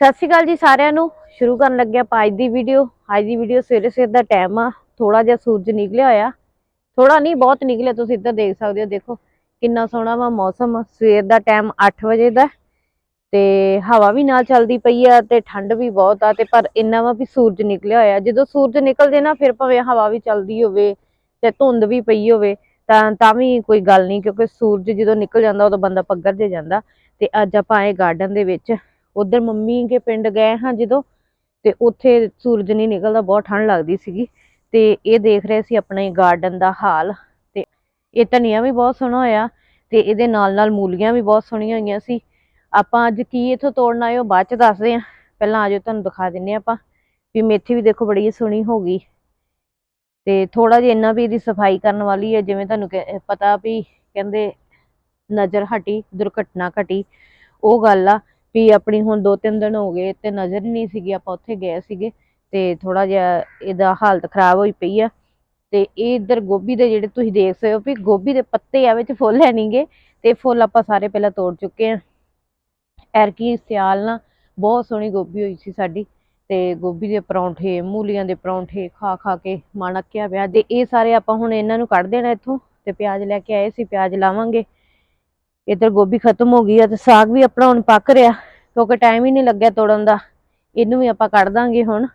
ਸਤਿ ਸ਼੍ਰੀ ਅਕਾਲ ਜੀ ਸਾਰਿਆਂ ਨੂੰ। ਸ਼ੁਰੂ ਕਰਨ ਲੱਗਿਆ ਆਪਾਂ ਅੱਜ ਦੀ ਵੀਡੀਓ ਅੱਜ ਦੀ ਵੀਡੀਓ ਸਵੇਰੇ ਸਵੇਰ ਦਾ ਟਾਈਮ ਆ। ਥੋੜਾ ਜਿਹਾ ਸੂਰਜ ਨਿਕਲਿਆ ਹੋਇਆ। ਥੋੜਾ ਨਹੀਂ, ਬਹੁਤ ਨਿਕਲਿਆ। ਤੁਸੀਂ ਇੱਧਰ ਦੇਖ ਸਕਦੇ ਹੋ, ਦੇਖੋ ਕਿੰਨਾ ਸੋਹਣਾ ਵਾ ਮੌਸਮ। ਸਵੇਰ ਦਾ ਟਾਈਮ 8 ਵਜੇ ਦਾ ਤੇ ਹਵਾ ਵੀ ਨਾਲ ਚੱਲਦੀ ਪਈ ਆ ਤੇ ਠੰਡ ਵੀ ਬਹੁਤ ਆ। ਤੇ ਪਰ ਇੰਨਾ ਵਾ ਵੀ ਸੂਰਜ ਨਿਕਲਿਆ ਹੋਇਆ। ਜਦੋਂ ਸੂਰਜ ਨਿਕਲ ਜੇ ਨਾ, ਫਿਰ ਭਾਵੇਂ ਹਵਾ ਵੀ ਚੱਲਦੀ ਹੋਵੇ ਤੇ ਧੁੰਦ ਵੀ ਪਈ ਹੋਵੇ, ਤਾਂ ਤਾਂ ਵੀ ਕੋਈ ਗੱਲ ਨਹੀਂ। ਕਿਉਂਕਿ ਸੂਰਜ ਜਦੋਂ ਨਿਕਲ ਜਾਂਦਾ, ਉਦੋਂ ਬੰਦਾ ਪੱਗਰ ਜੇ ਜਾਂਦਾ। ਤੇ ਅੱਜ ਆਪਾਂ ਆਏ ਗਾਰਡਨ ਦੇ ਵਿੱਚ। ਉਧਰ ਮੰਮੀ ਕੇ ਪਿੰਡ ਗਏ ਹਾਂ ਜਦੋਂ ਤੇ ਉੱਥੇ ਸੂਰਜ ਨਹੀਂ ਨਿਕਲਦਾ, ਬਹੁਤ ਠੰਡ ਲੱਗਦੀ ਸੀਗੀ ਤੇ ਇਹ ਦੇਖ ਰਹੇ ਸੀ ਆਪਣੇ ਗਾਰਡਨ ਦਾ ਹਾਲ ਤੇ ਇਹ ਧਨੀਆ ਵੀ ਬਹੁਤ ਸੋਹਣਾ ਹੋਇਆ ਤੇ ਇਹਦੇ ਨਾਲ ਨਾਲ ਮੂਲੀਆਂ ਵੀ ਬਹੁਤ ਸੋਹਣੀਆਂ ਹੋਈਆਂ ਸੀ। ਆਪਾਂ ਅੱਜ ਕੀ ਇਥੋਂ ਤੋੜਨਾ ਹੈ ਉਹ ਬਾਅਦ ਚ ਦੱਸਦੇ ਆਂ ਪਹਿਲਾਂ ਆਜੋ ਤੁਹਾਨੂੰ ਦਿਖਾ ਦਿੰਨੇ ਆਪਾਂ ਵੀ ਮੇਥੀ ਵੀ ਦੇਖੋ ਬੜੀ ਸੋਹਣੀ ਹੋ ਗਈ ਤੇ ਥੋੜਾ ਜਿਹਾ ਇੰਨਾ ਵੀ ਇਹਦੀ ਸਫ਼ਾਈ ਕਰਨ ਵਾਲੀ ਹੈ, ਜਿਵੇਂ ਤੁਹਾਨੂੰ ਕਹਿ- ਪਤਾ ਵੀ ਕਹਿੰਦੇ ਨਜ਼ਰ ਹਟੀ, ਦੁਰਘਟਨਾ ਘਟੀ, ਉਹ ਗੱਲ ਆ। ਵੀ ਆਪਣੀ ਹੁਣ ਦੋ ਤਿੰਨ ਦਿਨ ਹੋ ਗਏ ਤੇ ਨਜ਼ਰ ਹੀ ਨਹੀਂ ਸੀਗੀ, ਆਪਾਂ ਉੱਥੇ ਗਏ ਸੀਗੇ ਤੇ ਥੋੜਾ ਜਿਹਾ ਇਹਦਾ ਹਾਲਤ ਖਰਾਬ ਹੋਈ ਪਈ ਆ ਤੇ ਇਹ ਇੱਧਰ ਗੋਭੀ ਦੇ ਜਿਹੜੇ ਤੁਸੀਂ ਦੇਖ ਸਕਦੇ ਹੋ ਵੀ ਗੋਭੀ ਦੇ ਪੱਤੇ ਆ ਵਿੱਚ ਫੁੱਲ ਹੈ ਨਹੀਂਗੇ ਤੇ ਫੁੱਲ ਆਪਾਂ ਸਾਰੇ ਪਹਿਲਾਂ ਤੋੜ ਚੁੱਕੇ ਆ। ਐਰਕੀ ਸਿਆਲ ਨਾ ਬਹੁਤ ਸੋਹਣੀ ਗੋਭੀ ਹੋਈ ਸੀ ਸਾਡੀ ਤੇ ਗੋਭੀ ਦੇ ਪਰੌਂਠੇ, ਮੂਲੀਆਂ ਦੇ ਪਰੌਂਠੇ ਖਾ ਖਾ ਕੇ ਮਨ ਅੱਕਿਆ ਪਿਆ। ਤੇ ਇਹ ਸਾਰੇ ਆਪਾਂ ਹੁਣ ਇਹਨਾਂ ਨੂੰ ਕੱਢ ਦੇਣਾ ਇੱਥੋਂ ਤੇ ਪਿਆਜ਼ ਲੈ ਕੇ ਆਏ ਸੀ, ਪਿਆਜ਼ ਲਾਵਾਂਗੇ ਇੱਧਰ ਗੋਭੀ ਖਤਮ ਹੋ ਗਈ ਆ ਤੇ ਸਾਗ ਵੀ ਆਪਣਾ ਹੁਣ ਪੱਕ ਰਿਹਾ, ਕਿਉਂਕਿ ਟਾਈਮ ਹੀ ਨਹੀਂ ਲੱਗਿਆ ਤੋੜਨ ਦਾ। ਇਹਨੂੰ ਵੀ ਆਪਾਂ ਕੱਢ ਦਾਂਗੇ ਹੁਣ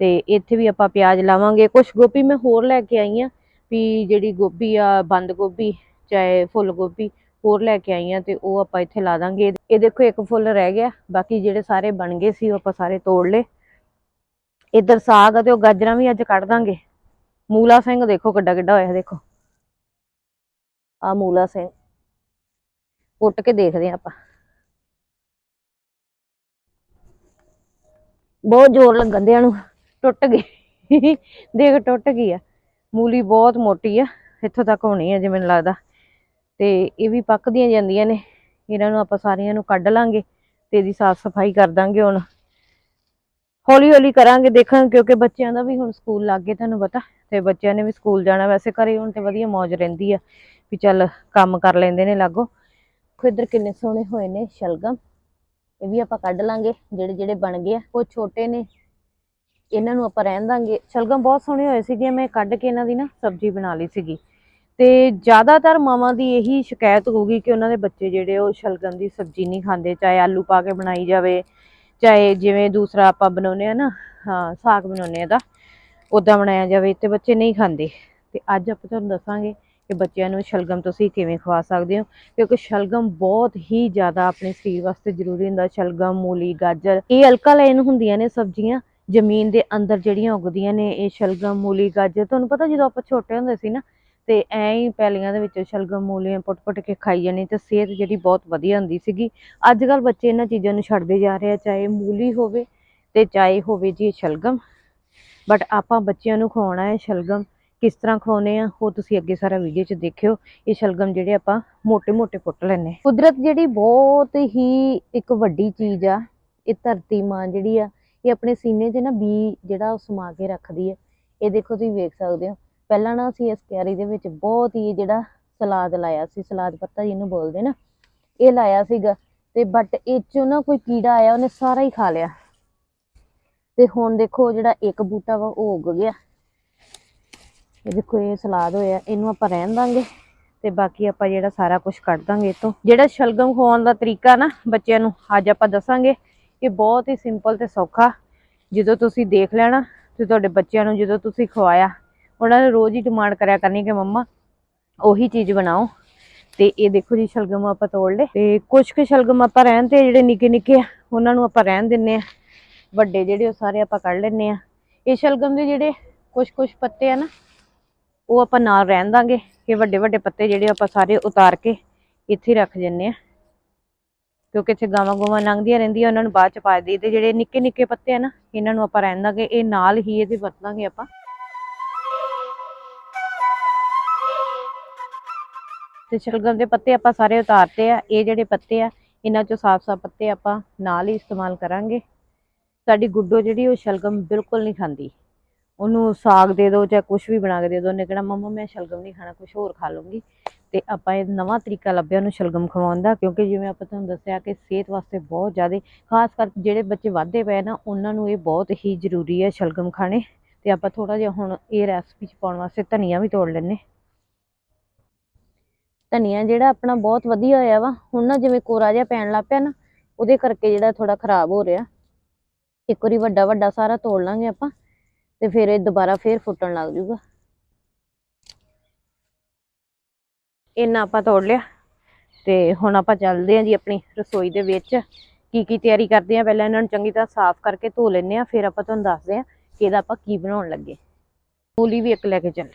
ਤੇ ਇੱਥੇ ਵੀ ਆਪਾਂ ਪਿਆਜ਼ ਲਾਵਾਂਗੇ। ਕੁਝ ਗੋਭੀ ਮੈਂ ਹੋਰ ਲੈ ਕੇ ਆਈ ਆ, ਵੀ ਜਿਹੜੀ ਗੋਭੀ ਆ, ਬੰਦ ਗੋਭੀ, ਚਾਹੇ ਫੁੱਲ ਗੋਭੀ, ਹੋਰ ਲੈ ਕੇ ਆਈ ਆ ਤੇ ਉਹ ਆਪਾਂ ਇੱਥੇ ਲਾ ਦਾਂਗੇ। ਇਹ ਦੇਖੋ ਇੱਕ ਫੁੱਲ ਰਹਿ ਗਿਆ, ਬਾਕੀ ਜਿਹੜੇ ਸਾਰੇ ਬਣ ਗਏ ਸੀ ਉਹ ਆਪਾਂ ਸਾਰੇ ਤੋੜ ਲਏ। ਇੱਧਰ ਸਾਗ ਆ ਤੇ ਉਹ ਗਾਜਰਾਂ ਵੀ ਅੱਜ ਕੱਢ ਦਾਂਗੇ। ਮੂਲਾ ਸਿੰਘ ਦੇਖੋ ਕਿੱਡਾ ਕਿੱਡਾ ਹੋਇਆ, ਦੇਖੋ। ਆ ਮੂਲਾ ਸਿੰਘ। ਕੁੱਟ ਕੇ ਦੇਖਦੇ ਆ ਆਪਾਂ। ਬਹੁਤ ਜ਼ੋਰ ਲੱਗਣ ਦਿਆਂ ਨੂੰ ਟੁੱਟ ਗਈ। ਦੇਖ, ਟੁੱਟ ਗਈ ਆ। ਮੂਲੀ ਬਹੁਤ ਮੋਟੀ ਆ, ਇੱਥੋਂ ਤੱਕ ਹੋਣੀ ਆ ਜਿਵੇਂ ਮੈਨੂੰ ਲੱਗਦਾ। ਤੇ ਇਹ ਵੀ ਪੱਕਦੀਆਂ ਜਾਂਦੀਆਂ ਨੇ। ਇਹਨਾਂ ਨੂੰ ਆਪਾਂ ਸਾਰੀਆਂ ਨੂੰ ਕੱਢ ਲਾਂਗੇ ਤੇ ਇਹਦੀ ਸਾਫ਼ ਸਫ਼ਾਈ ਕਰ ਦਾਂਗੇ ਹੁਣ। ਹੌਲੀ ਹੌਲੀ ਕਰਾਂਗੇ ਦੇਖਾਂ ਕਿਉਂਕਿ ਬੱਚਿਆਂ ਦਾ ਵੀ ਹੁਣ ਸਕੂਲ ਲੱਗ ਗਏ ਤੁਹਾਨੂੰ ਪਤਾ। ਤੇ ਬੱਚਿਆਂ ਨੇ ਵੀ ਸਕੂਲ ਜਾਣਾ, ਵੈਸੇ ਘਰੇ ਹੁਣ ਤੇ ਵਧੀਆ ਮੌਜ ਰਹਿੰਦੀ ਆ ਵੀ ਚੱਲ ਕੰਮ ਕਰ ਲੈਂਦੇ ਨੇ ਲਾਗੋ। ਦੇਖੋ ਇੱਧਰ ਕਿੰਨੇ ਸੋਹਣੇ ਹੋਏ ਨੇ ਸ਼ਲਗਮ। ਇਹ ਵੀ ਆਪਾਂ ਕੱਢ ਲਾਂਗੇ, ਜਿਹੜੇ ਜਿਹੜੇ ਬਣ ਗਏ ਆ। ਉਹ ਛੋਟੇ ਨੇ। ਇਹਨਾਂ ਨੂੰ ਆਪਾਂ ਰਹਿਣ ਦਾਂਗੇ। ਸ਼ਲਗਮ ਬਹੁਤ ਸੋਹਣੇ ਹੋਏ ਸੀਗੇ। ਮੈਂ ਕੱਢ ਕੇ ਇਹਨਾਂ ਦੀ ਨਾ ਸਬਜ਼ੀ ਬਣਾ ਲਈ ਸੀਗੀ। ਤੇ ਜ਼ਿਆਦਾਤਰ ਮਾਵਾਂ ਦੀ ਇਹੀ ਸ਼ਿਕਾਇਤ ਹੋਊਗੀ ਕਿ ਉਹਨਾਂ ਦੇ ਬੱਚੇ ਜਿਹੜੇ ਉਹ ਸ਼ਲਗਮ ਦੀ ਸਬਜ਼ੀ ਨਹੀਂ ਖਾਂਦੇ। ਚਾਹੇ ਆਲੂ ਪਾ ਕੇ ਬਣਾਈ ਜਾਵੇ, ਚਾਹੇ ਜਿਵੇਂ ਦੂਸਰਾ ਆਪਾਂ ਬਣਾਉਨੇ ਆ ਨਾ, ਹਾਂ, ਸਾਗ ਬਣਾਉਨੇ ਆ ਦਾ ਉਦਾਂ ਬਣਾਇਆ ਜਾਵੇ ਤੇ ਬੱਚੇ ਨਹੀਂ ਖਾਂਦੇ। ਤੇ ਅੱਜ ਆਪਾਂ ਤੁਹਾਨੂੰ ਦੱਸਾਂਗੇ ਕਿ ਬੱਚਿਆਂ ਨੂੰ ਸ਼ਲਗਮ ਤੁਸੀਂ ਕਿਵੇਂ ਖਵਾ ਸਕਦੇ ਹੋ? ਕਿਉਂਕਿ ਸ਼ਲਗਮ ਬਹੁਤ ਹੀ ਜ਼ਿਆਦਾ ਆਪਣੇ ਸਰੀਰ ਵਾਸਤੇ ਜ਼ਰੂਰੀ ਹੁੰਦਾ। ਸ਼ਲਗਮ, ਮੂਲੀ, ਗਾਜਰ, ਇਹ ਅਲਕਲਾਈਨ ਹੁੰਦੀਆਂ ਨੇ ਸਬਜ਼ੀਆਂ। ਜ਼ਮੀਨ ਦੇ ਅੰਦਰ ਜਿਹੜੀਆਂ ਉਗਦੀਆਂ ਨੇ, ਇਹ ਸ਼ਲਗਮ, ਮੂਲੀ, ਗਾਜਰ, ਤੁਹਾਨੂੰ ਪਤਾ ਜਦੋਂ ਆਪਾਂ ਛੋਟੇ ਹੁੰਦੇ ਸੀ ਨਾ, ਤੇ ਐਂ ਹੀ ਪੈਲੀਆਂ ਦੇ ਵਿੱਚ ਸ਼ਲਗਮ ਮੂਲੀਆਂ ਪੁੱਟ-ਪੁੱਟ ਕੇ ਖਾਈ ਜਾਣੀ ਤੇ ਸਿਹਤ ਜਿਹੜੀ ਬਹੁਤ ਵਧੀਆ ਹੁੰਦੀ ਸੀਗੀ। ਅੱਜ ਕੱਲ ਬੱਚੇ ਇਹਨਾਂ ਚੀਜ਼ਾਂ ਨੂੰ ਛੱਡਦੇ ਜਾ ਰਹੇ ਆ, ਚਾਹੇ ਮੂਲੀ ਹੋਵੇ ਤੇ ਚਾਹੇ ਹੋਵੇ ਜੀ ਸ਼ਲਗਮ। ਬਟ ਆਪਾਂ ਬੱਚਿਆਂ ਨੂੰ ਖਵਾਉਣਾ ਹੈ ਸ਼ਲਗਮ। ਕਿਸ ਤਰ੍ਹਾਂ ਖਵਾਉਨੇ ਆ, ਉਹ ਤੁਸੀਂ ਅੱਗੇ ਸਾਰਾ ਵੀਡੀਓ 'ਚ ਦੇਖਿਓ। ਇਹ ਸ਼ਲਗਮ ਜਿਹੜੇ ਆਪਾਂ ਮੋٹے-ਮੋٹے ਪੁੱਟ ਲੈਨੇ ਕੁਦਰਤ ਜਿਹੜੀ ਬਹੁਤ ਹੀ ਇੱਕ ਵੱਡੀ ਚੀਜ਼ ਆ, ਇਹ ਧਰਤੀ ਮਾਂ ਜਿਹੜੀ ਆ, ਇਹ ਆਪਣੇ ਸੀਨੇ 'ਚ ਨਾ ਬੀ ਜਿਹੜਾ ਉਹ ਸਮਾ ਕੇ ਰੱਖਦੀ ਆ। ਇਹ ਦੇਖੋ ਤੁਸੀਂ ਵੇਖ ਸਕਦੇ ਹੋ। ਪਹਿਲਾਂ ਨਾ ਅਸੀਂ ਇਸ ਕਿਆਰੀ ਦੇ ਵਿੱਚ ਬਹੁਤ ਹੀ ਜਿਹੜਾ ਸਲਾਦ ਲਾਇਆ ਸੀ, ਸਲਾਦ ਪੱਤਾ ਜਿਹਨੂੰ ਬੋਲਦੇ ਨਾ, ਇਹ ਲਾਇਆ ਸੀਗਾ। ਤੇ ਬਟ ਇਹ ਚੋਂ ਨਾ ਕੋਈ ਕੀੜਾ ਆਇਆ, ਉਹਨੇ ਸਾਰਾ ਹੀ ਖਾ ਲਿਆ। ਤੇ ਹੁਣ ਦੇਖੋ ਜਿਹੜਾ ਇੱਕ ਬੂਟਾ ਵਾ, ਉਹ ਉੱਗ ਗਿਆ। ਇਹ ਦੇਖੋ, ਇਹ ਸਲਾਦ ਹੋਇਆ, ਇਹਨੂੰ ਆਪਾਂ ਰਹਿਣ ਦਾਂਗੇ ਤੇ ਬਾਕੀ ਆਪਾਂ ਜਿਹੜਾ ਸਾਰਾ ਕੁਝ ਕੱਢ ਦਾਂਗੇ ਇਹ ਤੋਂ ਜਿਹੜਾ ਸ਼ਲਗਮ ਖਵਾਉਣ ਦਾ ਤਰੀਕਾ ਨਾ ਬੱਚਿਆਂ ਨੂੰ, ਅੱਜ ਆਪਾਂ ਦੱਸਾਂਗੇ ਇਹ ਬਹੁਤ ਹੀ ਸਿੰਪਲ ਤੇ ਸੌਖਾ। ਜਦੋਂ ਤੁਸੀਂ ਦੇਖ ਲੈਣਾ ਤੇ ਤੁਹਾਡੇ ਬੱਚਿਆਂ ਨੂੰ ਜਦੋਂ ਤੁਸੀਂ ਖਵਾਇਆ, ਉਹਨਾਂ ਨੇ ਰੋਜ਼ ਹੀ ਡਿਮਾਂਡ ਕਰਿਆ ਕਰਨੀ ਕਿ ਮੰਮਾ, ਉਹੀ ਚੀਜ਼ ਬਣਾਓ। ਤੇ ਇਹ ਦੇਖੋ ਜੀ, ਸ਼ਲਗਮ ਆਪਾਂ ਤੋੜ ਲਏ। ਤੇ ਕੁਝ ਕੁ ਸ਼ਲਗਮ ਆਪਾਂ ਰਹਿਣ ਤੇ ਜਿਹੜੇ ਨਿੱਕੇ ਨਿੱਕੇ ਆ, ਉਹਨਾਂ ਨੂੰ ਆਪਾਂ ਰਹਿਣ ਦਿੰਨੇ ਆ। ਵੱਡੇ ਜਿਹੜੇ ਉਹ ਸਾਰੇ ਆਪਾਂ ਕੱਢ ਲੈਨੇ ਆ। ਇਹ ਸ਼ਲਗਮ ਦੇ ਜਿਹੜੇ ਕੁਝ ਕੁਝ ਪੱਤੇ ਆ ਨਾ ਉਹ ਆਪਾਂ ਨਾਲ ਰਹਿਣ ਦਾਂਗੇ ਕਿ ਵੱਡੇ ਵੱਡੇ ਪੱਤੇ ਜਿਹੜੇ ਆਪਾਂ ਸਾਰੇ ਉਤਾਰ ਕੇ ਇੱਥੇ ਰੱਖ ਜੰਨੇ ਆ ਕਿਉਂਕਿ ਇੱਥੇ ਗਾਵਾਂ ਗੋਵਾਂ ਲੰਘਦੀਆਂ ਰਹਿੰਦੀਆਂ, ਉਹਨਾਂ ਨੂੰ ਬਾਅਦ ਚ ਪਾ ਦੇਈ ਤੇ ਜਿਹੜੇ ਨਿੱਕੇ ਨਿੱਕੇ ਪੱਤੇ ਆ ਨਾ, ਇਹਨਾਂ ਨੂੰ ਆਪਾਂ ਰਹਿਣ ਦਾਂਗੇ। ਇਹ ਨਾਲ ਹੀ ਇਹਦੇ ਵਰਤਾਂਗੇ ਆਪਾਂ। ਤੇ ਸ਼ਲਗਮ ਦੇ ਪੱਤੇ ਆਪਾਂ ਸਾਰੇ ਉਤਾਰਤੇ ਆ। ਇਹ ਜਿਹੜੇ ਪੱਤੇ ਆ, ਇਹਨਾਂ ਚੋਂ ਸਾਫ਼-ਸਾਫ਼ ਪੱਤੇ ਆਪਾਂ ਨਾਲ ਹੀ ਇਸਤੇਮਾਲ ਕਰਾਂਗੇ। ਸਾਡੀ ਗੁੱਡੋ ਜਿਹੜੀ ਉਹ ਸ਼ਲਗਮ ਬਿਲਕੁਲ ਨਹੀਂ ਖਾਂਦੀ। ਉਹਨੂੰ ਸਾਗ ਦੇ ਦਿਓ ਜਾਂ ਕੁਝ ਵੀ ਬਣਾ ਕੇ ਦੇ ਦਿਓ ਉਹਨੇ ਕਹਿਣਾ ਮੰਮਾ, ਮੈਂ ਸ਼ਲਗਮ ਨਹੀਂ ਖਾਣਾ ਕੁਝ ਹੋਰ ਖਾ ਲੂੰਗੀ ਤੇ ਆਪਾਂ ਇਹ ਨਵਾਂ ਤਰੀਕਾ ਲੱਭਿਆ ਉਹਨੂੰ ਸ਼ਲਗਮ ਖਵਾਉਣ ਦਾ, ਕਿਉਂਕਿ ਜਿਵੇਂ ਆਪਾਂ ਤੁਹਾਨੂੰ ਦੱਸਿਆ ਕਿ ਸਿਹਤ ਵਾਸਤੇ ਬਹੁਤ ਜ਼ਿਆਦਾ, ਖਾਸ ਕਰ ਜਿਹੜੇ ਬੱਚੇ ਵਾਧੇ ਪਏ ਨਾ, ਉਹਨਾਂ ਨੂੰ ਇਹ ਬਹੁਤ ਹੀ ਜ਼ਰੂਰੀ ਹੈ ਸ਼ਲਗਮ ਖਾਣੇ। ਤੇ ਆਪਾਂ ਥੋੜਾ ਜਿਹਾ ਹੁਣ ਇਹ ਰੈਸਪੀ ਚ ਪਾਉਣ ਵਾਸਤੇ ਧਨੀਆ ਵੀ ਤੋੜ ਲੈਨੇ ਧਨੀਆ ਜਿਹੜਾ ਆਪਣਾ ਬਹੁਤ ਵਧੀਆ ਹੋਇਆ ਵਾ। ਹੁਣ ਨਾ ਜਿਵੇਂ ਕੋਰਾ ਜਿਹਾ ਪੈਣ ਲੱਗ ਪਿਆ ਨਾ, ਉਹਦੇ ਕਰਕੇ ਜਿਹੜਾ ਥੋੜਾ ਖਰਾਬ ਹੋ ਰਿਹਾ। ਇੱਕ ਵਾਰੀ ਵੱਡਾ ਵੱਡਾ ਸਾਰਾ ਤੋੜ ਲਾਂਗੇ ਆਪਾਂ। ਤੇ ਫਿਰ ਇਹ ਦੁਬਾਰਾ ਫੇਰ ਫੁੱਟਣ ਲੱਗ ਜੂਗਾ। ਇੰਨਾ ਆਪਾਂ ਤੋੜ ਲਿਆ ਤੇ ਹੁਣ ਆਪਾਂ ਚੱਲਦੇ ਆਂ ਜੀ ਆਪਣੀ ਰਸੋਈ ਦੇ ਵਿੱਚ। ਕੀ ਕੀ ਤਿਆਰੀ ਕਰਦੇ ਆਂ? ਪਹਿਲਾਂ ਇਹਨਾਂ ਨੂੰ ਚੰਗੀ ਤਰ੍ਹਾਂ ਸਾਫ਼ ਕਰਕੇ ਧੋ ਲੈਂਦੇ ਆਂ, ਫਿਰ ਆਪਾਂ ਤੁਹਾਨੂੰ ਦੱਸਦੇ ਆਂ ਕਿ ਇਹਦਾ ਆਪਾਂ ਕੀ ਬਣਾਉਣ ਲੱਗੇ। ਮੂਲੀ ਵੀ ਇੱਕ ਲੈ ਕੇ ਚੱਲ।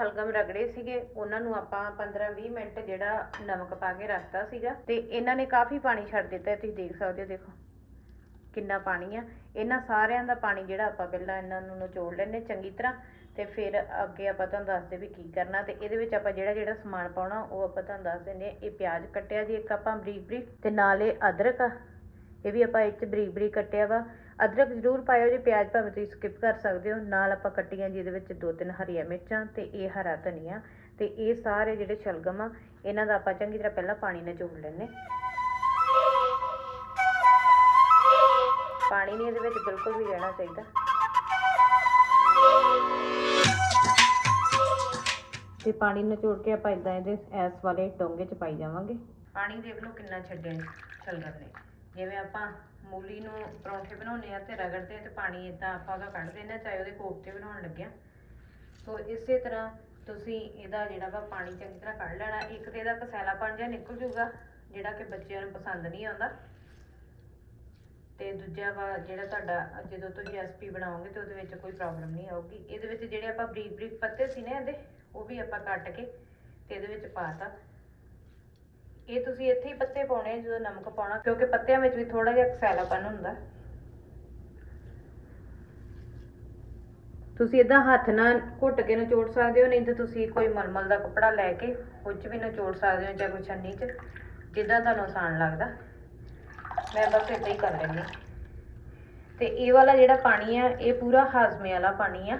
ਸ਼ਲਗਮ ਰਗੜੇ ਸੀਗੇ, ਉਹਨਾਂ ਨੂੰ ਆਪਾਂ 15-20 ਮਿੰਟ ਜਿਹੜਾ ਨਮਕ ਪਾ ਕੇ ਰੱਖਤਾ ਸੀਗਾ ਤੇ ਇਹਨਾਂ ਨੇ ਕਾਫੀ ਪਾਣੀ ਛੱਡ ਦਿੱਤਾ, ਤੁਸੀਂ ਦੇਖ ਸਕਦੇ ਹੋ, ਦੇਖੋ ਕਿੰਨਾ ਪਾਣੀ ਆ। ਇਹਨਾਂ ਸਾਰਿਆਂ ਦਾ ਪਾਣੀ ਜਿਹੜਾ ਆਪਾਂ ਪਹਿਲਾਂ ਇਹਨਾਂ ਨੂੰ ਨਿਚੋੜ ਲੈਣੇ ਚੰਗੀ ਤਰ੍ਹਾਂ ਤੇ ਫਿਰ ਅੱਗੇ ਆਪਾਂ ਤੁਹਾਨੂੰ ਦੱਸਦੇ ਵੀ ਕੀ ਕਰਨਾ ਤੇ ਇਹਦੇ ਵਿੱਚ ਆਪਾਂ ਜਿਹੜਾ ਜਿਹੜਾ ਸਮਾਨ ਪਾਉਣਾ ਉਹ ਆਪਾਂ ਤੁਹਾਨੂੰ ਦੱਸ ਦਿੰਦੇ ਹਾਂ। ਇਹ ਪਿਆਜ਼ ਕੱਟਿਆ ਜੀ, ਇੱਕ ਆਪਾਂ ਬਰੀਕ ਬਰੀਕ ਤੇ ਨਾਲ ਇਹ ਅਦਰਕ ਆ, ਇਹ ਵੀ ਆਪਾਂ ਇਹ 'ਚ ਬਰੀਕ ਬਰੀਕ ਕੱਟਿਆ ਵਾ। ਅਦਰਕ ਜ਼ਰੂਰ ਪਾਇਓ, ਜੀ ਪਿਆਜ਼ ਭਾਵੇਂ ਤੁਸੀਂ ਸਕਿਪ ਕਰ ਸਕਦੇ ਹੋ। ਨਾਲ ਆਪਾਂ ਕੱਟੀਆਂ ਜੀ, ਇਹਦੇ ਵਿੱਚ ਦੋ ਤਿੰਨ ਹਰੀਆਂ ਮਿਰਚਾਂ ਤੇ ਇਹ ਹਰਾ ਧਨੀਆ ਤੇ ਇਹ ਸਾਰੇ ਜਿਹੜੇ ਸ਼ਲਗਮ ਆ, ਇਹਨਾਂ ਦਾ ਆਪਾਂ ਚੰਗੀ ਤਰ੍ਹਾਂ ਪਹਿਲਾਂ ਪਾਣੀ ਨਾਲ ਜੋੜ ਲੈਣੇ ਪਾਣੀ ਨਹੀਂ ਇਹਦੇ ਵਿੱਚ ਬਿਲਕੁਲ ਵੀ ਰਹਿਣਾ ਚਾਹੀਦਾ। ਤੇ ਪਾਣੀ ਨਿਚੋੜ ਕੇ ਆਪਾਂ ਇਦਾਂ ਇਹਦੇ ਐਸ ਵਾਲੇ ਡੋਂਗੇ ਚ ਪਾਈ ਜਾਵਾਂਗੇ। ਪਾਣੀ ਦੇਖ ਲਓ ਕਿੰਨਾ ਛੱਡਿਆ ਸ਼ਲਗਮ ਨੇ। ਜਿਵੇਂ ਆਪਾਂ ਮੂਲੀ ਨੂੰ ਪਰੌਂਠੇ ਬਣਾਉਂਦੇ ਆ ਤੇ ਰਗੜਦੇ ਆ ਤੇ ਪਾਣੀ ਇਦਾਂ ਆਪਾਂ ਉਹਦਾ ਕੱਢ ਦੇਣਾ ਚਾਹੇ ਉਹਦੇ ਕੋਫਤੇ ਬਣਾਉਣ ਲੱਗਿਆ ਸੋ ਇਸੇ ਤਰ੍ਹਾਂ ਤੁਸੀਂ ਇਹਦਾ ਜਿਹੜਾ ਵਾ ਪਾਣੀ ਚੰਗੀ ਤਰ੍ਹਾਂ ਕੱਢ ਲੈਣਾ, ਇੱਕ ਤੇ ਇਹਦਾ ਕਸੈਲਾਪਣ ਜਿਹਾ ਨਿਕਲ ਜੂਗਾ, ਜਿਹੜਾ ਕਿ ਬੱਚਿਆਂ ਨੂੰ ਪਸੰਦ ਨਹੀਂ ਆਉਂਦਾ। ਤੇ ਦੂਜਾ ਵਾ ਜਿਹੜਾ ਤੁਹਾਡਾ, ਜਦੋਂ ਤੁਸੀਂ ਰੈਸਪੀ ਬਣਾਓਗੇ ਤੇ ਉਹਦੇ ਵਿੱਚ ਕੋਈ ਪ੍ਰੋਬਲਮ ਨਹੀਂ ਆਊਗੀ। ਇਹਦੇ ਵਿੱਚ ਜਿਹੜੇ ਆਪਾਂ ਬਰੀਕ ਬਰੀਕ ਪੱਤੇ ਸੀ ਨਾ ਇਹਦੇ, ਉਹ ਵੀ ਆਪਾਂ ਕੱਟ ਕੇ ਤੇ ਇਹਦੇ ਵਿੱਚ ਪਾਤਾ ਇਹ ਤੁਸੀਂ ਇੱਥੇ ਹੀ ਪੱਤੇ ਪਾਉਣੇ ਆ, ਜਦੋਂ ਨਮਕ ਪਾਉਣਾ, ਕਿਉਂਕਿ ਪੱਤਿਆਂ ਵਿੱਚ ਵੀ ਥੋੜਾ ਜਿਹਾ ਕਸੈਲਾਪਨ ਹੁੰਦਾ। ਤੁਸੀਂ ਇਦਾਂ ਹੱਥ ਨਾਲ ਘੁੱਟ ਕੇ ਨਿਚੋੜ ਸਕਦੇ ਹੋ, ਨਹੀਂ ਤਾਂ ਤੁਸੀਂ ਕੋਈ ਮਲਮਲ ਦਾ ਕੱਪੜਾ ਲੈ ਕੇ ਉਹ 'ਚ ਵੀ ਨਿਚੋੜ ਸਕਦੇ ਹੋ, ਜਾਂ ਕੋਈ ਛੰਨੀ 'ਚ, ਜਿੱਦਾਂ ਤੁਹਾਨੂੰ ਆਸਾਨ ਲੱਗਦਾ। ਮੈਂ ਬਸ ਇਦਾਂ ਹੀ ਕਰ ਲੈਂਦੀ ਹਾਂ। ਤੇ ਇਹ ਵਾਲਾ ਜਿਹੜਾ ਪਾਣੀ ਆ, ਇਹ ਪੂਰਾ ਹਾਜ਼ਮੇ ਵਾਲਾ ਪਾਣੀ ਆ।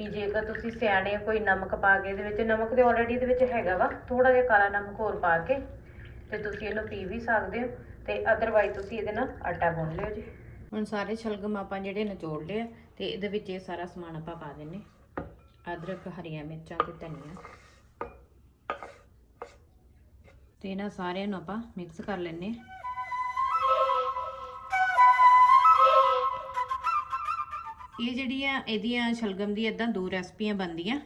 ਵੀ ਜੇਕਰ ਤੁਸੀਂ ਸਿਆਣੇ ਕੋਈ ਨਮਕ ਪਾ ਕੇ ਇਹਦੇ ਵਿੱਚ, ਨਮਕ ਤੇ ਆਲਰੇਡੀ ਇਹਦੇ ਵਿੱਚ ਹੈਗਾ ਵਾ ਥੋੜਾ ਜਿਹਾ ਕਾਲਾ ਨਮਕ ਹੋਰ ਪਾ ਕੇ, ਤੇ ਤੁਸੀਂ ਇਹਨੂੰ ਪੀ ਵੀ ਸਕਦੇ ਹੋ, ਤੇ ਅਦਰਵਾਈਜ਼ ਤੁਸੀਂ ਇਹਦੇ ਨਾਲ ਆਟਾ ਗੁੰਨ ਲਿਓ ਜੀ। ਹੁਣ ਸਾਰੇ ਸ਼ਲਗਮ ਆਪਾਂ ਜਿਹੜੇ ਨਿਚੋੜ ਲਏ ਆ, ਤੇ ਇਹਦੇ ਵਿੱਚ ਇਹ ਸਾਰਾ ਸਮਾਨ ਆਪਾਂ ਪਾ ਦਿੰਨੇ ਅਦਰਕ, ਹਰੀਆਂ ਮਿਰਚਾਂ ਤੇ ਧਨੀਆ। ਤੇ ਇਹਨਾਂ ਸਾਰਿਆਂ ਨੂੰ ਆਪਾਂ ਮਿਕਸ ਕਰ ਲੈਨੇ ਇਹ ਜਿਹੜੀਆਂ ਇਹਦੀਆਂ ਸ਼ਲਗਮ ਦੀ ਇਦਾਂ ਦੋ ਰੈਸਪੀਆਂ ਬਣਦੀਆਂ।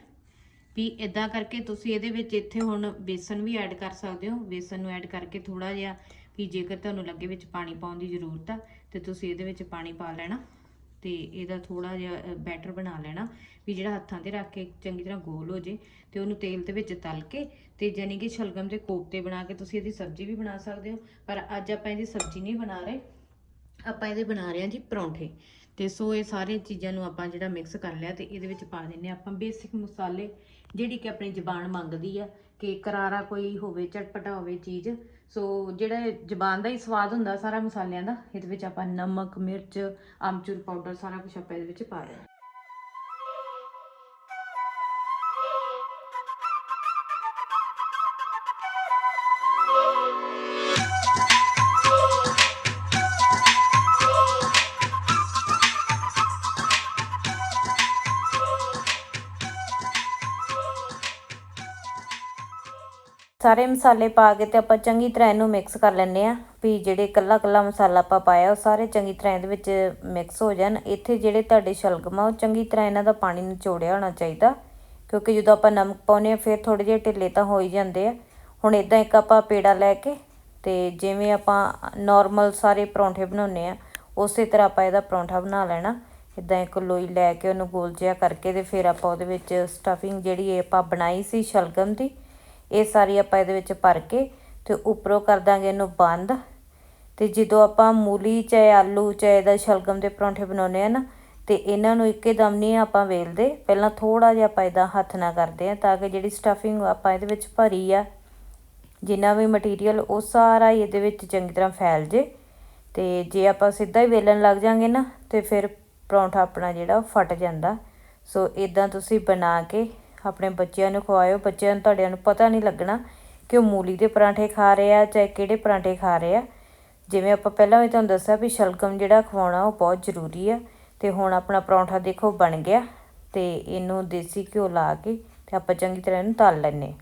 ਵੀ ਇਦਾਂ ਕਰਕੇ ਤੁਸੀਂ ਇਹਦੇ ਵਿੱਚ ਇੱਥੇ ਹੁਣ ਬੇਸਨ ਵੀ ਐਡ ਕਰ ਸਕਦੇ ਹੋ। ਬੇਸਨ ਨੂੰ ਐਡ ਕਰਕੇ ਥੋੜਾ ਜਿਹਾ ਵੀ ਜੇਕਰ ਤੁਹਾਨੂੰ ਲੱਗੇ ਵਿੱਚ ਪਾਣੀ ਪਾਉਣ ਦੀ ਜ਼ਰੂਰਤ ਆ, ਤੇ ਤੁਸੀਂ ਇਹਦੇ ਵਿੱਚ ਪਾਣੀ ਪਾ ਲੈਣਾ ਤੇ ਇਹਦਾ ਥੋੜਾ ਜਿਹਾ ਬੈਟਰ ਬਣਾ ਲੈਣਾ। ਵੀ ਜਿਹੜਾ ਹੱਥਾਂ ਤੇ ਰੱਖ ਕੇ ਚੰਗੀ ਤਰ੍ਹਾਂ ਗੋਲ ਹੋ ਜੇ ਤੇ ਉਹਨੂੰ ਤੇਲ ਦੇ ਵਿੱਚ ਤਲ ਕੇ ਤੇ ਯਾਨੀ ਕਿ ਸ਼ਲਗਮ ਦੇ ਕੋਫਤੇ ਬਣਾ ਕੇ ਤੁਸੀਂ ਇਹਦੀ ਸਬਜ਼ੀ ਵੀ ਬਣਾ ਸਕਦੇ ਹੋ। ਪਰ ਅੱਜ ਆਪਾਂ ਇਹਦੀ ਸਬਜ਼ੀ ਨਹੀਂ ਬਣਾ ਰਹੇ। ਆਪਾਂ ਇਹਦੇ ਬਣਾ ਰਹੇ ਹਾਂ ਜੀ ਪਰੌਂਠੇ। ਤੇ ਸੋ ਇਹ ਸਾਰੇ ਚੀਜ਼ਾਂ ਨੂੰ ਆਪਾਂ ਜਿਹੜਾ ਮਿਕਸ ਕਰ ਲਿਆ ਤੇ ਇਹਦੇ ਵਿੱਚ ਪਾ ਦਿੰਨੇ ਆਪਾਂ ਬੇਸਿਕ ਮਸਾਲੇ, ਜਿਹੜੀ ਕਿ ਆਪਣੀ ਜ਼ਬਾਨ ਮੰਗਦੀ ਆ ਕਿ ਕਰਾਰਾ ਕੋਈ ਹੋਵੇ, ਚਟਪਟਾ ਹੋਵੇ ਚੀਜ਼, ਸੋ ਜਿਹੜਾ ਜ਼ਬਾਨ ਦਾ ਹੀ ਸਵਾਦ ਹੁੰਦਾ ਸਾਰਾ ਮਸਾਲਿਆਂ ਦਾ, ਇਹਦੇ ਵਿੱਚ ਆਪਾਂ ਨਮਕ, ਮਿਰਚ, ਆਮਚੂਰ ਪਾਊਡਰ ਸਾਰਾ ਕੁਝ ਆਪਾਂ ਇਹਦੇ ਵਿੱਚ ਪਾ ਦੇਣਾ ਸਾਰੇ ਮਸਾਲੇ ਪਾ ਕੇ ਤੇ ਆਪਾਂ ਚੰਗੀ ਤਰ੍ਹਾਂ ਇਹਨੂੰ ਮਿਕਸ ਕਰ ਲੈਂਦੇ ਆ ਵੀ ਜਿਹੜੇ ਕੱਲਾ ਕੱਲਾ ਮਸਾਲਾ ਆਪਾਂ ਪਾਇਆ, ਉਹ ਸਾਰੇ ਚੰਗੀ ਤਰ੍ਹਾਂ ਇਹਦੇ ਵਿੱਚ ਮਿਕਸ ਹੋ ਜਾਣ। ਇੱਥੇ ਜਿਹੜੇ ਤੁਹਾਡੇ ਸ਼ਲਗਮ ਆ, ਉਹ ਚੰਗੀ ਤਰ੍ਹਾਂ ਇਹਨਾਂ ਦਾ ਪਾਣੀ ਨਿਚੋੜਿਆ ਹੋਣਾ ਚਾਹੀਦਾ। ਕਿਉਂਕਿ ਜਦੋਂ ਆਪਾਂ ਨਮਕ ਪਾਉਂਦੇ ਆ ਫਿਰ ਥੋੜੇ ਜਿਹੇ ਢਿੱਲੇ ਤਾਂ ਹੋ ਹੀ ਜਾਂਦੇ ਆ। ਹੁਣ ਇਦਾਂ ਇੱਕ ਆਪਾਂ ਪੇੜਾ ਲੈ ਕੇ ਤੇ ਜਿਵੇਂ ਆਪਾਂ ਨਾਰਮਲ ਸਾਰੇ ਪਰੌਂਠੇ ਬਣਾਉਂਦੇ ਆ ਉਸੇ ਤਰ੍ਹਾਂ ਆਪਾਂ ਇਹਦਾ ਪਰੌਂਠਾ ਬਣਾ ਲੈਣਾ। ਇਦਾਂ ਇੱਕ ਲੋਈ ਲੈ ਕੇ ਉਹਨੂੰ ਗੋਲ ਜਿਹਾ ਕਰਕੇ ਤੇ ਫਿਰ ਆਪਾਂ ਉਹਦੇ ਵਿੱਚ ਸਟਫਿੰਗ ਜਿਹੜੀ ਇਹ ਆਪਾਂ ਬਣਾਈ ਸੀ ਸ਼ਲਗਮ ਦੀ ਇਹ ਸਾਰੀ ਆਪਾਂ ਇਹਦੇ ਵਿੱਚ ਭਰ ਕੇ ਤੇ ਉੱਪਰੋਂ ਕਰ ਦਾਂਗੇ ਇਹਨੂੰ ਬੰਦ। ਤੇ ਜਦੋਂ ਆਪਾਂ ਮੂਲੀ ਚਾਹੇ ਆਲੂ ਚਾਹੇ ਦਾ ਸ਼ਲਗਮ ਦੇ ਪਰੌਂਠੇ ਬਣਾਉਂਦੇ ਆ ਨਾ, ਤੇ ਇਹਨਾਂ ਨੂੰ ਇੱਕਦਮ ਨਹੀਂ ਆਪਾਂ ਵੇਲਦੇ। ਪਹਿਲਾਂ ਥੋੜਾ ਜਿਹਾ ਆਪਾਂ ਇਹਦਾ ਹੱਥ ਨਾਲ ਕਰਦੇ ਆ ਤਾਂ ਕਿ ਜਿਹੜੀ ਸਟਫਿੰਗ ਆਪਾਂ ਇਹਦੇ ਵਿੱਚ ਭਰੀ ਆ, ਜਿੰਨਾ ਵੀ ਮਟੀਰੀਅਲ ਉਹ ਸਾਰਾ ਹੀ ਇਹਦੇ ਵਿੱਚ ਚੰਗੀ ਤਰ੍ਹਾਂ ਫੈਲ ਜੇ। ਤੇ ਜੇ ਆਪਾਂ ਸਿੱਧਾ ਹੀ ਵੇਲਣ ਲੱਗ ਜਾਾਂਗੇ ਨਾ, ਤੇ ਫਿਰ ਪਰੌਂਠਾ ਆਪਣਾ ਜਿਹੜਾ ਉਹ ਫਟ ਜਾਂਦਾ। ਸੋ ਇਦਾਂ ਤੁਸੀਂ ਬਣਾ ਕੇ ਆਪਣੇ ਬੱਚਿਆਂ ਨੂੰ ਖਵਾਇਓ, ਬੱਚਿਆਂ ਨੂੰ ਤੁਹਾਡਿਆਂ ਨੂੰ ਪਤਾ ਨਹੀਂ ਲੱਗਣਾ ਕਿ ਉਹ ਮੂਲੀ ਦੇ ਪਰਾਂਠੇ ਖਾ ਰਹੇ ਆ ਚਾਹੇ ਕਿਹੜੇ ਪਰਾਂਠੇ ਖਾ ਰਹੇ ਆ। ਜਿਵੇਂ ਆਪਾਂ ਪਹਿਲਾਂ ਵੀ ਤੁਹਾਨੂੰ ਦੱਸਿਆ ਵੀ ਸ਼ਲਗਮ ਜਿਹੜਾ ਖਵਾਉਣਾ ਉਹ ਬਹੁਤ ਜ਼ਰੂਰੀ ਆ ਤੇ ਹੁਣ ਆਪਣਾ ਪਰੌਂਠਾ ਦੇਖੋ ਬਣ ਗਿਆ ਤੇ ਇਹਨੂੰ ਦੇਸੀ ਘਿਓ ਲਾ ਕੇ ਤੇ ਆਪਾਂ ਚੰਗੀ ਤਰ੍ਹਾਂ ਇਹਨੂੰ ਤਲ ਲੈਨੇ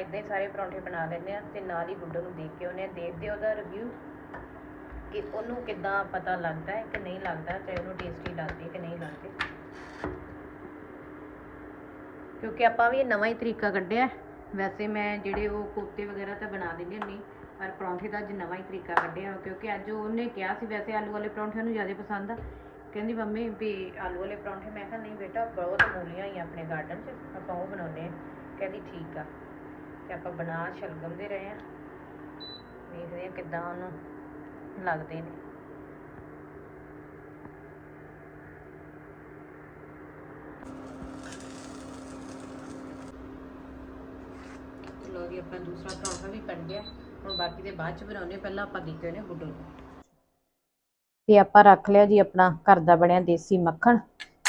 ਇਦਾਂ ਹੀ ਸਾਰੇ ਪਰੌਂਠੇ ਬਣਾ ਲੈਂਦੇ ਆ ਤੇ ਨਾਲ ਹੀ ਗੁੱਡੋ ਨੂੰ ਦੇਖ ਕੇ ਉਹਨੇ ਦੇਖਦੇ ਉਹਦਾ ਰਿਵਿਊ ਕਿ ਉਹਨੂੰ ਕਿੱਦਾਂ ਪਤਾ ਲੱਗਦਾ ਹੈ ਕਿ ਨਹੀਂ ਲੱਗਦਾ, ਚਾਹੇ ਉਹਨੂੰ ਟੇਸਟੀ ਲੱਗਦੀ ਕਿ ਨਹੀਂ ਲੱਗਦੀ। ਕਿਉਂਕਿ ਆਪਾਂ ਵੀ ਇਹ ਨਵਾਂ ਹੀ ਤਰੀਕਾ ਕੱਢਿਆ ਵੈਸੇ ਮੈਂ ਜਿਹੜੇ ਉਹ ਕੋਫਤੇ ਵਗੈਰਾ ਤਾਂ ਬਣਾ ਦਿੰਦੀ ਹੁੰਦੀ, ਪਰ ਪਰੌਂਠੇ ਦਾ ਅੱਜ ਨਵਾਂ ਹੀ ਤਰੀਕਾ ਕੱਢਿਆ ਕਿਉਂਕਿ ਅੱਜ ਉਹਨੇ ਕਿਹਾ ਸੀ, ਵੈਸੇ ਆਲੂ ਵਾਲੇ ਪਰੌਂਠੇ ਉਹਨੂੰ ਜ਼ਿਆਦਾ ਪਸੰਦ ਆ। ਕਹਿੰਦੀ, ਮੰਮੀ ਵੀ ਆਲੂ ਵਾਲੇ ਪਰੌਂਠੇ ਮੈਂ ਕਿਹਾ, ਨਹੀਂ ਬੇਟਾ, ਬਹੁਤ ਮੂਲੀਆਂ ਹੀ ਆਪਣੇ ਗਾਰਡਨ 'ਚ, ਆਪਾਂ ਉਹ ਬਣਾਉਂਦੇ ਆ ਕਹਿੰਦੀ, ਠੀਕ ਆ। ਤੇ ਆਪਾਂ ਬਣਾ ਸ਼ਲਗਮ ਦੇ ਰਹੇ ਆ ਵੇਖਦੇ ਆ ਕਿੱਦਾਂ ਉਹਨੂੰ ਲੱਗਦੇ ਨੇ। ਲੋ ਜੀ ਆਪਣਾ ਦੂਸਰਾ ਪਰੌਂਠਾ ਵੀ ਗਿਆ ਹੁਣ ਬਾਕੀ ਦੇ ਬਾਅਦ ਚ ਬਣਾਉਣੇ ਪਹਿਲਾਂ ਆਪਾਂ ਦਿੱਤੇ ਨੇ ਗੁੱਡੋ ਨੂੰ। ਤੇ ਆਪਾਂ ਰੱਖ ਲਿਆ ਜੀ ਆਪਣਾ ਘਰ ਦਾ ਬਣਿਆ ਦੇਸੀ ਮੱਖਣ।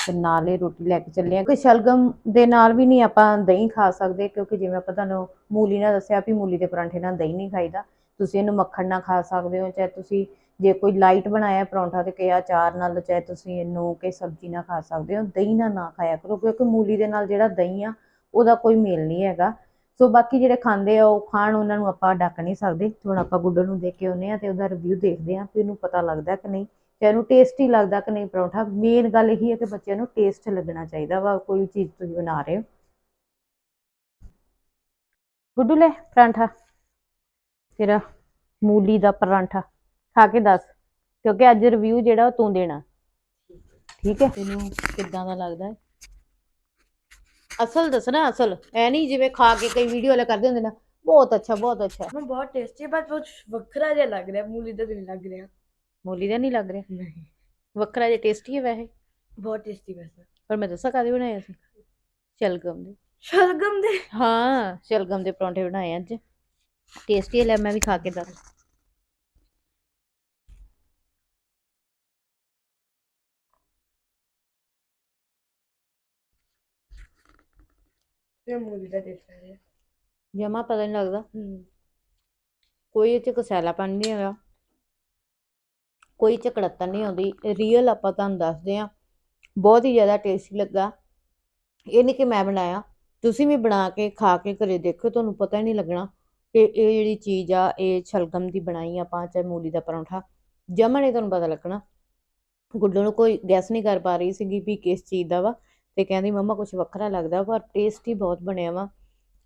ਤੇ ਨਾਲ ਇਹ ਰੋਟੀ ਲੈ ਕੇ ਚੱਲੇ ਆ ਕਿ ਸ਼ਲਗਮ ਦੇ ਨਾਲ ਵੀ ਨਹੀਂ ਆਪਾਂ ਦਹੀਂ ਖਾ ਸਕਦੇ, ਕਿਉਂਕਿ ਜਿਵੇਂ ਆਪਾਂ ਤੁਹਾਨੂੰ ਮੂਲੀ ਨਾਲ ਦੱਸਿਆ ਵੀ ਮੂਲੀ ਦੇ ਪਰਾਂਠੇ ਨਾਲ ਦਹੀਂ ਨਹੀਂ ਖਾਈਦਾ। ਤੁਸੀਂ ਇਹਨੂੰ ਮੱਖਣ ਨਾਲ ਖਾ ਸਕਦੇ ਹੋ, ਚਾਹੇ ਤੁਸੀਂ ਜੇ ਕੋਈ ਲਾਈਟ ਬਣਾਇਆ ਪਰੌਂਠਾ ਤੇ ਕਿਹਾ ਚਾਰ ਨਾਲ, ਚਾਹੇ ਤੁਸੀਂ ਇਹਨੂੰ ਕਿ ਸਬਜ਼ੀ ਨਾਲ ਖਾ ਸਕਦੇ ਹੋ। ਦਹੀਂ ਨਾਲ ਨਾ ਖਾਇਆ ਕਰੋ, ਕਿਉਂਕਿ ਮੂਲੀ ਦੇ ਨਾਲ ਜਿਹੜਾ ਦਹੀਂ ਆ, ਉਹਦਾ ਕੋਈ ਮੇਲ ਨਹੀਂ ਹੈਗਾ। ਸੋ ਬਾਕੀ ਜਿਹੜੇ ਖਾਂਦੇ ਆ, ਉਹ ਖਾਣ ਉਹਨਾਂ ਨੂੰ ਆਪਾਂ ਡੱਕ ਨਹੀਂ ਸਕਦੇ। ਹੁਣ ਆਪਾਂ ਗੁੱਡੋ ਨੂੰ ਦੇਖ ਕੇ ਆਉਂਦੇ ਆ ਤੇ ਉਹਦਾ ਰਿਵਿਊ ਦੇਖਦੇ ਆ ਵੀ ਉਹਨੂੰ ਪਤਾ ਲੱਗਦਾ ਕਿ ਨਹੀਂ। ਤੇ ਉਹਨੂੰ ਟੇਸਟੀ ਲੱਗਦਾ ਕਿ ਨਹੀਂ ਪਰੌਂਠਾ? ਮੇਨ ਗੱਲ ਇਹੀ ਹੈ ਕਿ ਬੱਚਿਆਂ ਨੂੰ ਟੇਸਟ ਲੱਗਣਾ ਚਾਹੀਦਾ ਵਾ ਕੋਈ ਚੀਜ਼ ਤੁਸੀਂ ਬਣਾ ਰਹੇ ਹੋ। ਗੁੱਡੂ ਲੈ ਪਰਾਂਠਾ ਤੇਰਾ ਮੂਲੀ ਦਾ ਪਰਾਂਠਾ ਖਾ ਕੇ ਦੱਸ ਕਿਉਂਕਿ ਅੱਜ ਰਿਵਿਊ ਜਿਹੜਾ ਉਹ ਤੂੰ ਦੇਣਾ। ਠੀਕ ਹੈ? ਤੈਨੂੰ ਕਿੱਦਾਂ ਦਾ ਲੱਗਦਾ ਹੈ? ਅਸਲ ਦੱਸਣਾ ਅਸਲ। ਐ ਨਹੀਂ ਜਿਵੇਂ ਖਾ ਕੇ ਕਈ ਵੀਡੀਓ ਵਾਲੇ ਕਰਦੇ ਹੁੰਦੇ ਨਾ ਬਹੁਤ ਅੱਛਾ ਬਹੁਤ ਅੱਛਾ। ਮੈਂ ਬਹੁਤ ਟੇਸਟੀ ਬਸ ਬਹੁਤ ਵੱਖਰਾ ਜਿਹਾ ਲੱਗ ਰਿਹਾ ਮੂਲੀ ਦਾ ਨਹੀਂ ਲੱਗ ਰਿਹਾ। ਮੂਲੀ ਦਾ ਨਹੀਂ ਲੱਗ ਰਿਹਾ? ਨਹੀਂ। ਵੱਖਰਾ ਜਿਹਾ ਟੇਸਟੀ ਹੈ ਵੈਸੇ? ਬਹੁਤ ਟੇਸਟੀ ਵੈਸੇ। ਪਰ ਮੈਂ ਦੱਸਾਂ ਕਾਹਦੇ ਬਣਾਏ ਸੀ ਸ਼ਲਗਮ ਦੇ। ਸ਼ਲਗਮ ਦੇ? ਹਾਂ ਸ਼ਲਗਮ ਦੇ ਪਰੌਂਠੇ ਬਣਾਏ ਅੱਜ। ਟੇਸਟੀ ਲੈ ਮੈਂ ਵੀ ਖਾ ਕੇ ਦੱਸ। ਇਹ ਮੂਲੀ ਦਾ ਟੇਸਟ ਆ ਰਿਹਾ। ਜਮਾ ਪਤਾ ਨਹੀਂ ਲੱਗਦਾ। ਹੂੰ। ਕੋਈ ਇਹ ਚ ਕਸੈਲਾਪਨ ਨਹੀਂ ਹੈਗਾ। ਕੋਈ ਚ ਨਹੀਂ ਆਉਂਦੀ ਰੀਅਲ ਆਪਾਂ ਤੁਹਾਨੂੰ ਦੱਸਦੇ ਆ ਬਹੁਤ ਹੀ ਜ਼ਿਆਦਾ ਟੇਸਟੀ ਲੱਗਾ। ਇਹ ਨਹੀਂ ਕਿ ਮੈਂ ਬਣਾਇਆ। ਤੁਸੀਂ ਵੀ ਬਣਾ ਕੇ, ਖਾ ਕੇ ਘਰੇ ਦੇਖੋ ਤੁਹਾਨੂੰ ਪਤਾ ਹੀ ਨਹੀਂ ਲੱਗਣਾ ਕਿ ਇਹ ਜਿਹੜੀ ਚੀਜ਼ ਆ, ਇਹ ਸ਼ਲਗਮ ਦੀ ਬਣਾਈ ਆਪਾਂ, ਚਾਹੇ ਮੂਲੀ ਦਾ ਪਰੌਂਠਾ। ਜਮਾਂ ਨਹੀਂ ਤੁਹਾਨੂੰ ਪਤਾ ਲੱਗਣਾ। ਗੁੱਡੂ ਨੂੰ ਕੋਈ ਗੈਸ ਨਹੀਂ ਕਰ ਪਾ ਰਹੀ ਸੀਗੀ ਵੀ ਕਿਸ ਚੀਜ਼ ਦਾ ਵਾ ਤੇ ਕਹਿੰਦੀ, ਮੰਮਾ ਕੁਝ ਵੱਖਰਾ ਲੱਗਦਾ ਪਰ ਟੇਸਟ ਹੀ ਬਹੁਤ ਬਣਿਆ ਵਾ।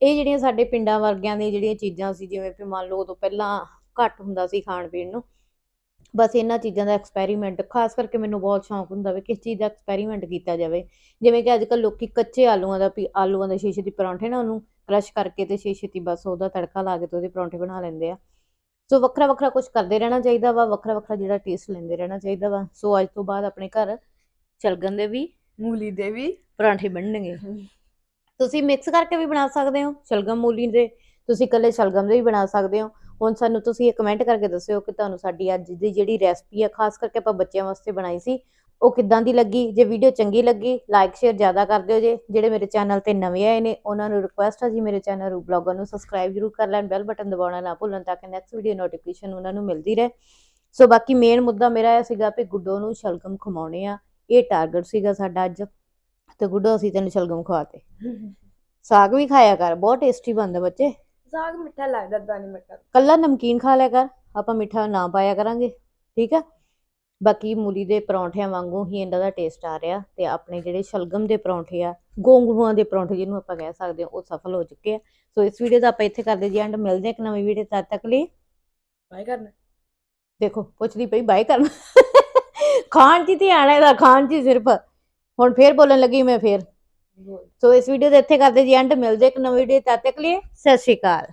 ਇਹ ਜਿਹੜੀਆਂ ਸਾਡੇ ਪਿੰਡਾਂ ਵਰਗਿਆਂ ਦੀਆਂ ਜਿਹੜੀਆਂ ਚੀਜ਼ਾਂ ਸੀ, ਜਿਵੇਂ ਕਿ ਮੰਨ ਲਓ ਉਦੋਂ ਪਹਿਲਾਂ ਘੱਟ ਹੁੰਦਾ ਸੀ ਖਾਣ ਪੀਣ ਨੂੰ ਬਸ ਇਹਨਾਂ ਚੀਜ਼ਾਂ ਦਾ ਐਕਸਪੈਰੀਮੈਂਟ ਖਾਸ ਕਰਕੇ ਮੈਨੂੰ ਬਹੁਤ ਸ਼ੌਂਕ ਹੁੰਦਾ ਵੇ ਕਿਸ ਚੀਜ਼ ਦਾ ਐਕਸਪੈਰੀਮੈਂਟ ਕੀਤਾ ਜਾਵੇ। ਜਿਵੇਂ ਕਿ ਅੱਜ ਕੱਲ੍ਹ ਲੋਕੀ ਕੱਚੇ ਆਲੂਆਂ ਦਾ ਆਲੂਆਂ ਦੇ ਸ਼ੀਸ਼ੇ ਦੀ ਪਰੌਂਠੇ ਨਾ ਉਹਨੂੰ ਕ੍ਰਸ਼ ਕਰਕੇ ਤੇ ਸ਼ੀਸ਼ੇ ਦੀ ਬਸ ਉਹਦਾ ਤੜਕਾ ਲਾ ਕੇ ਤੇ ਉਹਦੇ ਪਰੌਂਠੇ ਬਣਾ ਲੈਂਦੇ ਆ। ਸੋ ਵੱਖਰਾ ਵੱਖਰਾ ਕੁਝ ਕਰਦੇ ਰਹਿਣਾ ਚਾਹੀਦਾ ਵਾ ਵੱਖਰਾ ਵੱਖਰਾ ਜਿਹੜਾ ਟੇਸਟ ਲੈਂਦੇ ਰਹਿਣਾ ਚਾਹੀਦਾ ਵਾ। ਸੋ ਅੱਜ ਤੋਂ ਬਾਅਦ ਆਪਣੇ ਘਰ ਚਲਗਨ ਦੇ ਵੀ ਮੂਲੀ ਦੇ ਵੀ। ਪਰਾਂਠੇ ਬਣਨਗੇ। ਤੁਸੀਂ ਮਿਕਸ ਕਰਕੇ ਵੀ ਬਣਾ ਸਕਦੇ ਹੋ ਸ਼ਲਗਮ ਮੂਲੀ ਦੇ। ਤੁਸੀਂ ਇਕੱਲੇ ਸ਼ਲਗਮ ਦੇ ਵੀ ਬਣਾ ਸਕਦੇ ਹੋ। ਹੁਣ ਸਾਨੂੰ ਤੁਸੀਂ ਇਹ ਕਮੈਂਟ ਕਰਕੇ ਦੱਸਿਓ ਕਿ ਤੁਹਾਨੂੰ ਸਾਡੀ ਅੱਜ ਦੀ ਜਿਹੜੀ ਰੈਸਪੀ ਆ ਖਾਸ ਕਰਕੇ ਆਪਾਂ ਬੱਚਿਆਂ ਵਾਸਤੇ ਬਣਾਈ ਸੀ ਉਹ ਕਿੱਦਾਂ ਦੀ ਲੱਗੀ? ਜੇ ਵੀਡੀਓ ਚੰਗੀ ਲੱਗੀ ਲਾਈਕ ਸ਼ੇਅਰ ਜ਼ਿਆਦਾ ਕਰ ਦਿਓ ਜੇ। ਜਿਹੜੇ ਮੇਰੇ ਚੈਨਲ ਤੇ ਨਵੇਂ ਆਏ ਨੇ ਉਹਨਾਂ ਨੂੰ ਰਿਕੁਐਸਟ ਹੈ ਜੀ ਮੇਰੇ ਚੈਨਲ ਰੂ ਬਲੌਗਰ ਨੂੰ ਸਬਸਕ੍ਰਾਈਬ ਜ਼ਰੂਰ ਕਰ ਲੈਣ ਬੈਲ ਬਟਨ ਦਬਾਉਣਾ ਨਾ ਭੁੱਲਣ ਤਾਂ ਕਿ ਨੈਕਸਟ ਵੀਡੀਓ ਨੋਟੀਫਿਕੇਸ਼ਨ ਉਹਨਾਂ ਨੂੰ ਮਿਲਦੀ ਰਹੇ। ਸੋ ਬਾਕੀ ਮੇਨ ਮੁੱਦਾ ਮੇਰਾ ਇਹ ਸੀਗਾ ਕਿ ਗੁੱਡੋ ਨੂੰ ਸ਼ਲਗਮ ਖਵਾਉਣੇ ਆ। ਇਹ ਟਾਰਗੇਟ ਸੀਗਾ ਸਾਡਾ ਅੱਜ। ਤੇ ਗੁੱਡੋ ਅਸੀਂ ਤੈਨੂੰ ਸ਼ਲਗਮ ਖਵਾਤੇ। ਸਾਗ ਵੀ ਖਾਇਆ ਕਰ ਬਹੁਤ ਟੇਸਟੀ ਬਣਦਾ ਬੱਚੇ। ਸਾਗ ਮਿੱਠਾ ਲੱਗਦਾ ਤਾਂ ਨਹੀਂ ਮਿੱਠਾ। ਕੱਲਾ ਨਮਕੀਨ ਖਾ ਲਿਆ ਕਰ ਆਪਾਂ ਮਿੱਠਾ ਨਾ ਪਾਇਆ ਕਰਾਂਗੇ ਠੀਕ ਆ? ਬਾਕੀ ਮੂਲੀ ਦੇ ਪਰੌਂਠਿਆਂ ਵਾਂਗੂ ਹੀ ਇਹਨਾਂ ਦਾ ਟੇਸਟ ਆ ਰਿਹਾ ਤੇ ਆਪਣੇ ਜਿਹੜੇ ਸ਼ਲਗਮ ਦੇ ਪਰੌਂਠੇ ਆ ਗੋਂਗਲੂਆਂ ਦੇ ਪਰੌਂਠੇ ਜਿਹਨੂੰ ਆਪਾਂ ਕਹਿ ਸਕਦੇ ਹਾਂ ਉਹ ਸਫਲ ਹੋ ਚੁੱਕੇ ਆ। ਸੋ ਇਸ ਵੀਡੀਓ ਦਾ ਆਪਾਂ ਇੱਥੇ ਕਰਦੇ ਜੀ ਐਂਡ ਮਿਲਦੇ ਹਾਂ ਇੱਕ ਨਵੀਂ ਵੀਡੀਓ ਤਦ ਤੱਕ ਲਈ। ਬਾਈ ਕਰਨਾ। ਦੇਖੋ ਪੁੱਛਦੀ ਪਈ ਬਾਈ ਕਰਨ। ਖਾਣ ਹੀ ਧਿਆਨ ਹੈ ਇਹਦਾ ਖਾਣ ਹੀ ਸਿਰਫ। ਹੁਣ ਫੇਰ ਬੋਲਣ ਲੱਗੀ ਮੈਂ ਫੇਰ। ਸੋ ਇਸ ਵੀਡੀਓ ਦੇ ਇੱਥੇ ਕਰਦੇ ਜੀ ਐਂਡ ਮਿਲਦੇ ਇੱਕ ਨਵੀਂ ਵੀਡੀਓ ਤਦ ਤੱਕ ਲਈ ਸਤਿ ਸ਼੍ਰੀ ਅਕਾਲ।